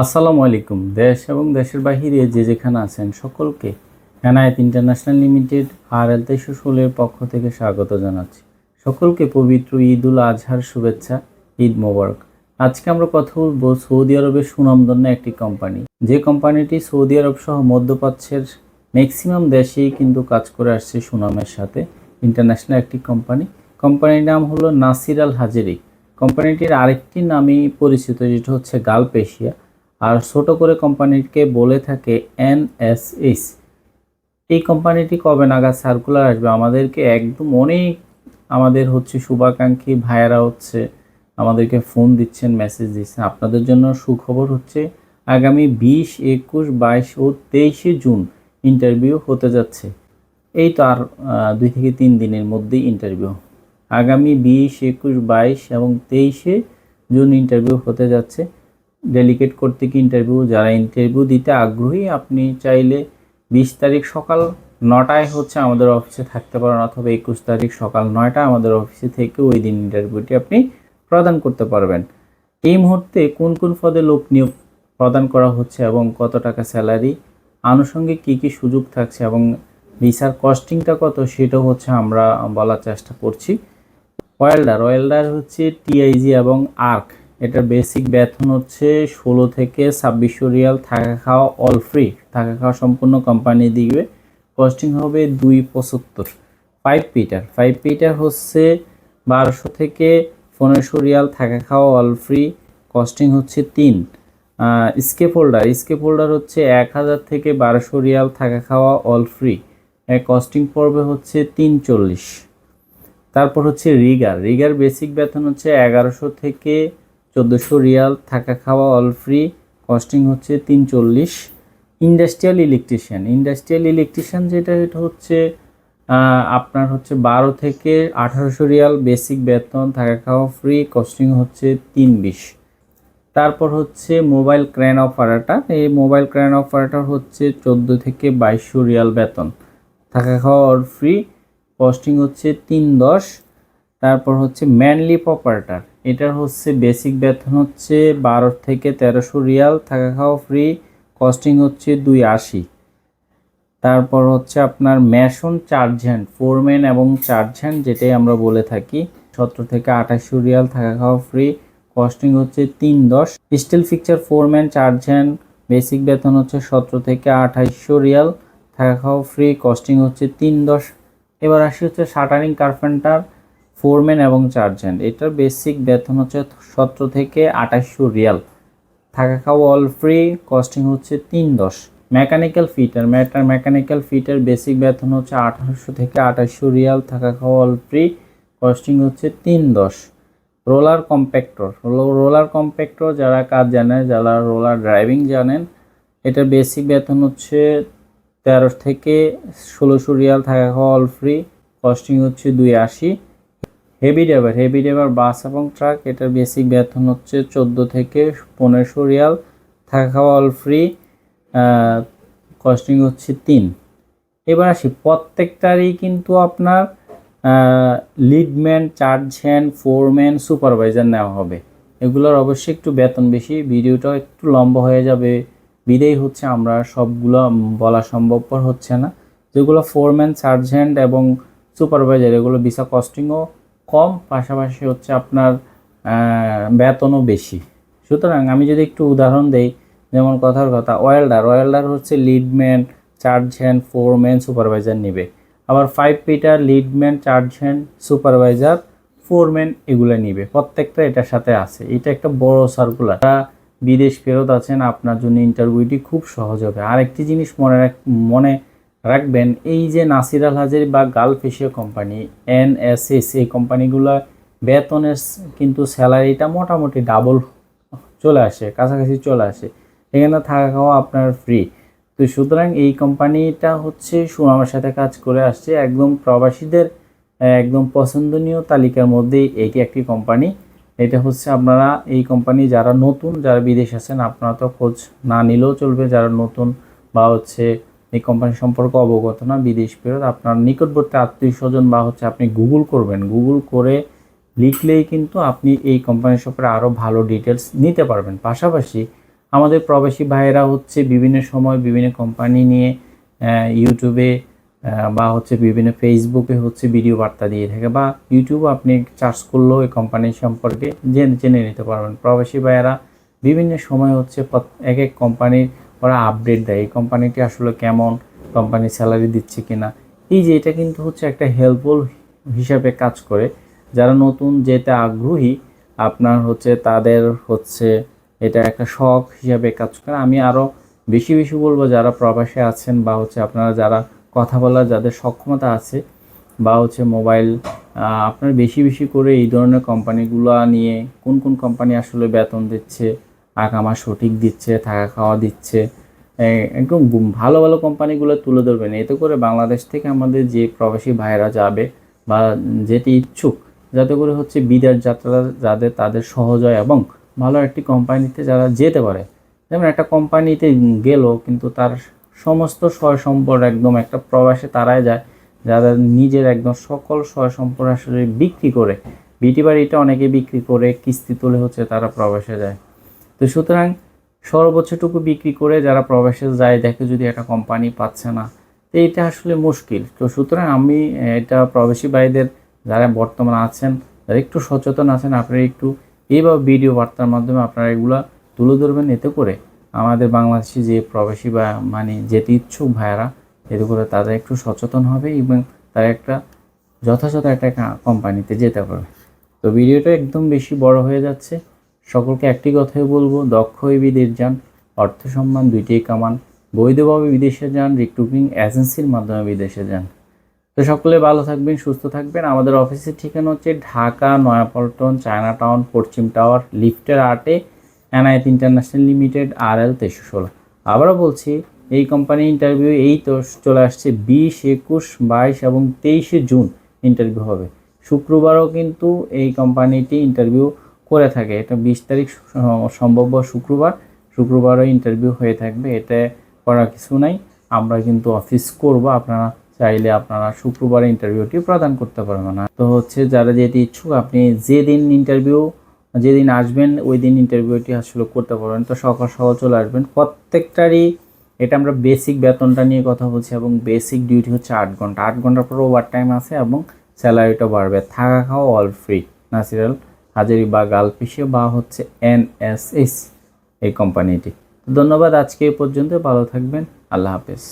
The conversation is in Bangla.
আসসালামু আলাইকুম। দেশ এবং দেশের বাহিরে যে যেখানে আছেন সকলকে এনআইএত ইন্টারন্যাশনাল লিমিটেড আর এল তেইশশো ষোলোর পক্ষ থেকে স্বাগত জানাচ্ছি। সকলকে পবিত্র ঈদ উল আজহার শুভেচ্ছা, ঈদ মোবারক। আজকে আমরা কথা বলব সৌদি আরবের সুনামধন্য একটি কোম্পানি। যে কোম্পানিটি সৌদি আরব সহ মধ্যপ্রাচ্যের ম্যাক্সিমাম দেশেই কিন্তু কাজ করে আসছে সুনামের সাথে ইন্টারন্যাশনাল একটি কোম্পানি। কোম্পানির নাম হলো নাসির আল হাজেরি। কোম্পানিটির আরেকটি নামই পরিচিত, যেটা হচ্ছে গালফ এশিয়া আর ছোট করে কোম্পানিকে বলে থাকে এনএসএস এই কোম্পানিটি কবে নাগাদ সার্কুলার আসবে? আমাদেরকে একদম অনেক আমাদের হচ্ছে শুভাকাঙ্ক্ষী ভাইয়েরা হচ্ছে আমাদেরকে ফোন দিচ্ছেন, মেসেজ দিচ্ছেন। আপনাদের জন্য সুখবর হচ্ছে আগামী বিশ, একুশ, বাইশ ও তেইশে জুন ইন্টারভিউ হতে যাচ্ছে। এই তো আর দুই থেকে তিন দিনের মধ্যেই ইন্টারভিউ। আগামী বিশ, একুশ, বাইশ এবং তেইশে জুন ইন্টারভিউ হতে যাচ্ছে। ডেলিকেট করতে কি ইন্টারভিউ যারা ইন্টারভিউ দিতে আগ্রহী, আপনি চাইলে বিশ তারিখ সকাল নটায় হচ্ছে আমাদের অফিসে থাকতে পারেন অথবা একুশ তারিখ সকাল নয়টা আমাদের অফিসে থেকে ওই দিন ইন্টারভিউটি আপনি প্রদান করতে পারবেন। এই মুহূর্তে কোন কোন পদে লোক নিয়োগ প্রদান করা হচ্ছে এবং কত টাকা স্যালারি আনুষঙ্গিক কী কী সুযোগ থাকছে এবং ভিসার কস্টিংটা কত সেটাও হচ্ছে আমরা বলার চেষ্টা করছি। ওয়েল্ডার ওয়েল্ডার হচ্ছে টিআইজি এবং আর্ক এটার বেসিক বেতন হচ্ছে ষোলো থেকে ছাব্বিশশো রিয়াল, থাকা খাওয়া অল ফ্রি থাকা খাওয়া সম্পূর্ণ কোম্পানি দিবে। কস্টিং হবে দুই পঁচাত্তর। ফাইভ পিটার ফাইভ পিটার হচ্ছে বারোশো থেকে পনেরোশো রিয়াল, থাকা খাওয়া অল ফ্রি কস্টিং হচ্ছে তিন। স্কেপ হোল্ডার স্কেপ হোল্ডার হচ্ছে এক হাজার থেকে বারোশো রিয়াল, থাকা খাওয়া অল ফ্রি কস্টিং পড়বে হচ্ছে তিন চল্লিশ। তারপর হচ্ছে রিগার রিগার বেসিক বেতন হচ্ছে এগারোশো থেকে চোদ্দোশো রিয়াল, থাকা খাওয়া অল ফ্রি কস্টিং হচ্ছে তিন চল্লিশ ইন্ডাস্ট্রিয়াল ইলেকট্রিশিয়ান ইন্ডাস্ট্রিয়াল ইলেকট্রিশিয়ান যেটা, এটা হচ্ছে আপনার হচ্ছে বারো থেকে আঠারোশো রিয়াল বেসিক বেতন, থাকা খাওয়া ফ্রি কস্টিং হচ্ছে তিন বিশ তারপর হচ্ছে মোবাইল ক্র্যান অপারেটর এই মোবাইল ক্র্যান অপারেটর হচ্ছে চোদ্দ থেকে বাইশশো রিয়াল বেতন। থাকা খাওয়া ফ্রি কস্টিং হচ্ছে তিন দশ তারপর হচ্ছে ম্যানলি অপারেটর এটার হচ্ছে বেসিক বেতন হচ্ছে বারো থেকে তেরোশো রিয়াল, থাকা খাওয়া ফ্রি কস্টিং হচ্ছে দুই আশি। তারপর হচ্ছে আপনার ম্যাশন চার্জ হ্যান্ড ফোরম্যান এবং চার্জ হ্যান্ড যেটাই আমরা বলে থাকি, সতেরো থেকে আঠাশশো রিয়াল, থাকা খাওয়া ফ্রি কস্টিং হচ্ছে তিন দশ। Steel fixture foreman charge hand basic বেতন হচ্ছে সতেরো থেকে আঠাশশো রিয়াল, থাকা খাওয়া ফ্রি কস্টিং হচ্ছে তিন দশ। এবার আসি হচ্ছে শাটারিং কার্পেন্টার ফোরম্যান এবং চার্জ হ্যান্ড এটার বেসিক বেতন হচ্ছে সতেরো থেকে আঠাশশো রিয়াল। থাকা খাওয়া অল ফ্রি কস্টিং হচ্ছে তিন দশ। Mechanical fitter matter mechanical fitter basic বেতন হচ্ছে আঠারোশো থেকে আঠাশশো রিয়াল। থাকা খাওয়া অল ফ্রি কস্টিং হচ্ছে তিন দশ। রোলার কম্প্যাক্টর রোলার কম্প্যাক্টর যারা কাজ জানেন, যারা রোলার ড্রাইভিং জানেন, এটার বেসিক বেতন হচ্ছে তেরো থেকে ষোলোশো রিয়াল। থাকা খাওয়া অল ফ্রি কস্টিং হচ্ছে দুই আশি। Heavy driver heavy driver bus এবং ট্রাক এটার বেসিক বেতন হচ্ছে চোদ্দ থেকে পনেরোশো রিয়াল। থাকা খাওয়া অল ফ্রি কস্টিং হচ্ছে তিন। এবার আসি, প্রত্যেকটারই কিন্তু আপনার leadman charge hand foreman supervisor নেওয়া হবে। এগুলোর অবশ্যই একটু বেতন বেশি, ভিডিওটা একটু লম্বা হয়ে যাবে। বিদেই হচ্ছে আমরা সবগুলো বলা সম্ভবপর হচ্ছে না। যেগুলো ফোরম্যান হ্যান্ড এবং সুপারভাইজার এগুলো ভিসা কস্টিংও কম, পাশাপাশি হচ্ছে আপনার বেতনও বেশি। সুতরাং আমি যদি একটু উদাহরণ দেই, যেমন কথার কথা, ওয়েল্ডার। ওয়েল্ডার হচ্ছে leadman charge hand foreman supervisor নেবে। আবার pipe fitter leadman charge hand supervisor foreman এগুলো নিবে। প্রত্যেকটা এটার সাথে আছে। এটা একটা বড় সার্কুলার বিদেশ ফেরত আছেন, আপনার জন্য ইন্টারভিউটি খুব সহজ হবে। আরেকটি জিনিস মনে রাখ মনে রাখবেন। এই যে নাসির আল হাজারি বা গালফ এশিয়া কোম্পানি, এনএসএস, এই কোম্পানিগুলো বেতনের কিন্তু স্যালারিটা মোটামুটি ডাবল চলে আসে, কাছাকাছি চলে আসে। এখানে থাকা খাওয়া আপনার ফ্রি। তো সুতরাং এই কোম্পানিটা হচ্ছে সুনামের সাথে কাজ করে আসছে। একদম প্রবাসীদের, একদম পছন্দনীয় তালিকার মধ্যেই এটি একটি কোম্পানি। এটা হচ্ছে আপনারা এই কোম্পানি যারা নতুন, যারা বিদেশ আছেন, আপনারা তো খোঁজ না নিলেও চলবে। যারা নতুন বা হচ্ছে এই কোম্পানি সম্পর্কে অবগত না, বিদেশ ফেরত। আপনার নিকটবর্তী আত্মীয় স্বজন বা হচ্ছে আপনি গুগল করবেন। গুগল করে লিখলেই কিন্তু আপনি এই কোম্পানির সম্পর্কে আরও ভালো ডিটেলস নিতে পারবেন। পাশাপাশি আমাদের প্রবাসী ভাইয়েরা হচ্ছে বিভিন্ন সময় বিভিন্ন কোম্পানি নিয়ে ইউটিউবে বা হচ্ছে বিভিন্ন ফেসবুকে হচ্ছে ভিডিও বার্তা দিয়ে থাকে বা ইউটিউবে আপনি চার্জ করলেও এই কোম্পানি সম্পর্কে জেনে জেনে নিতে পারবেন। প্রবাসী ভাইয়েরা বিভিন্ন সময় হচ্ছে এক এক কোম্পানির ওরা আপডেট দেয়, এই কোম্পানিটি আসলে কেমন কোম্পানি স্যালারি দিচ্ছে কিনা। এই যে এটা কিন্তু হচ্ছে একটা হেল্পফুল হিসাবে কাজ করে। যারা নতুন যেতে আগ্রহী, আপনার হচ্ছে তাদের হচ্ছে এটা একটা শখ হিসাবে কাজ করে। আমি আরও বেশি বেশি বলব যারা প্রবাসে আছেন বা হচ্ছে আপনারা যারা কথা বলার যাদের সক্ষমতা আছে বা হচ্ছে মোবাইল আপনার বেশি বেশি করে এই ধরনের কোম্পানিগুলো নিয়ে কোন কোন কোম্পানি আসলে বেতন দিচ্ছে আকামা সঠিক দিচ্ছে, থাকা খাওয়া দিচ্ছে। একদম ভালো ভালো কোম্পানিগুলো তুলে ধরবেন এতে করে বাংলাদেশ থেকে আমাদের যে প্রবাসী ভাইরা যাবে বা যেতে ইচ্ছুক, যাতে করে হচ্ছে বিদেশ যাত্রা যাদের, তাদের সহজ হয় এবং ভালো একটি কোম্পানিতে যারা যেতে পারে। যেমন একটা কোম্পানিতে গেল, কিন্তু তার সমস্ত সয় সম্পদ একদম একটা প্রবাসে তারাই যায়, যারা নিজের একদম সকল সয় সম্পদ আসলে বিক্রি করে। বিটি বাড়িটা অনেকে বিক্রি করে, কিস্তি তুলে হচ্ছে তারা প্রবাসে যায়। তো সুতরাং সর্বোচ্চটুকু বিক্রি করে যারা প্রবাসে যায় দেখে যদি একটা কোম্পানি পাচ্ছে না, তো এটা আসলে মুশকিল। তো সুতরাং আমি এটা প্রবাসী ভাইদের যারা বর্তমানে আছেন, যারা একটু সচেতন আছেন, আপনারা একটু এইভাবে ভিডিও বার্তার মাধ্যমে আপনারা এগুলা তুলে ধরবেন। এতে করে আমাদের বাংলাদেশি যে প্রবাসী বা মানে যেতে ইচ্ছুক ভাইয়েরা, এতে করে তারা একটু সচেতন হবে এবং তারা একটা যথাযথ একটা কোম্পানিতে যেতে পারবে। তো ভিডিওটা একদম বেশি বড় হয়ে যাচ্ছে। সকলকে একটি কথাই বলব, দক্ষ হয়ে বিদেশ যান, অর্থ সম্মান দুইটাই কামান। বৈধভাবে বিদেশে যান রিক্রুটিং এজেন্সির মাধ্যমে বিদেশে যান। তো সকলে ভালো থাকবেন, সুস্থ থাকবেন। আমাদের অফিসের ঠিকানা হচ্ছে ঢাকা, নয়াপল্টন চায়না টাউন পশ্চিম টাওয়ার, লিফটের আটে, এনআইএত ইন্টারন্যাশনাল লিমিটেড আর এল তেইশশো ষোলো। আবারও বলছি, এই কোম্পানি ইন্টারভিউ এই তো চলে আসছে বিশ, একুশ, বাইশ এবং তেইশে জুন ইন্টারভিউ হবে। শুক্রবারও কিন্তু এই কোম্পানিটি ইন্টারভিউ করে থাকে। এটা বিশ তারিখ সম্ভব শুক্রবার। শুক্রবারও ইন্টারভিউ হয়ে থাকবে। এটা করার কিছু নাই। আমরা কিন্তু অফিস করব। আপনারা চাইলে আপনারা শুক্রবারে ইন্টারভিউটি প্রদান করতে পারবেন। না তো হচ্ছে যারা যেতে ইচ্ছুক, আপনি যেদিন ইন্টারভিউ যেদিন আসবেন ওই দিন ইন্টারভিউটি আসলে করতে পারবেন। তো সকাল সকাল চলে আসবেন। প্রত্যেকটারই এটা আমরা বেসিক বেতনটা নিয়ে কথা বলছি এবং বেসিক ডিউটি হচ্ছে আট ঘণ্টা। আট ঘণ্টার পর ওভার টাইম আছে এবং স্যালারিটা বাড়বে। থাকা খাওয়া অল ফ্রি ন্যাচারাল হাজারি বা গালপিসে বা হচ্ছে এনএসএস এই কোম্পানিটি। ধন্যবাদ আজকে এই পর্যন্ত, ভালো থাকবেন, আল্লাহ হাফেজ।